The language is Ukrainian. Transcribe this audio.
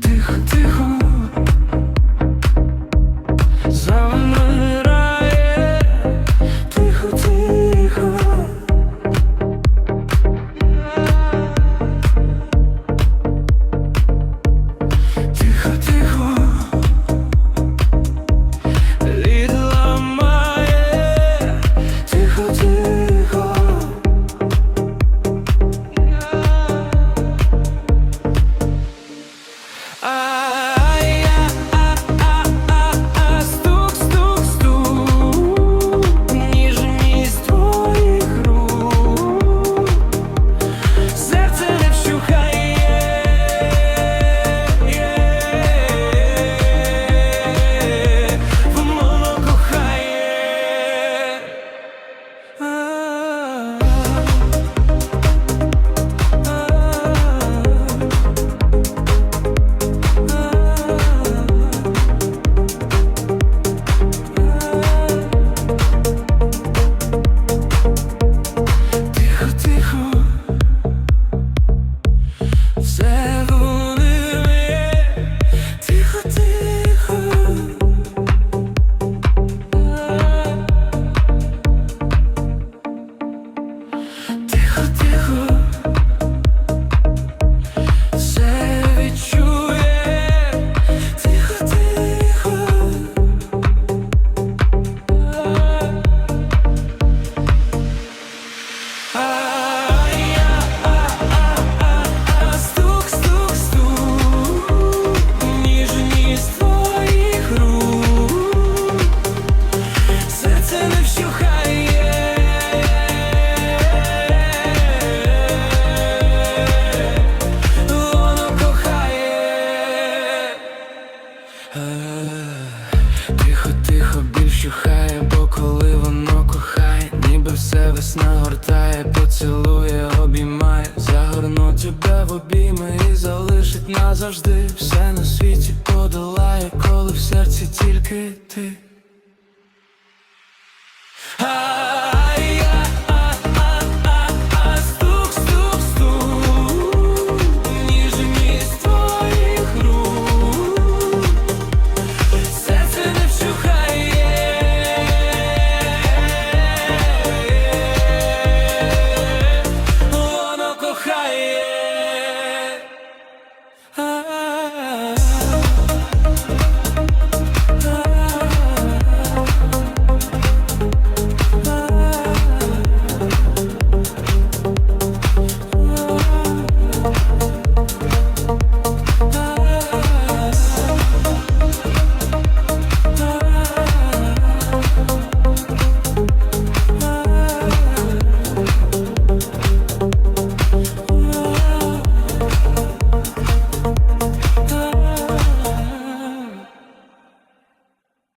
Тихо, тихо. тихо. Візьму тебе в обійми і залишить назавжди Все на світі подолає, коли в серці тільки ти.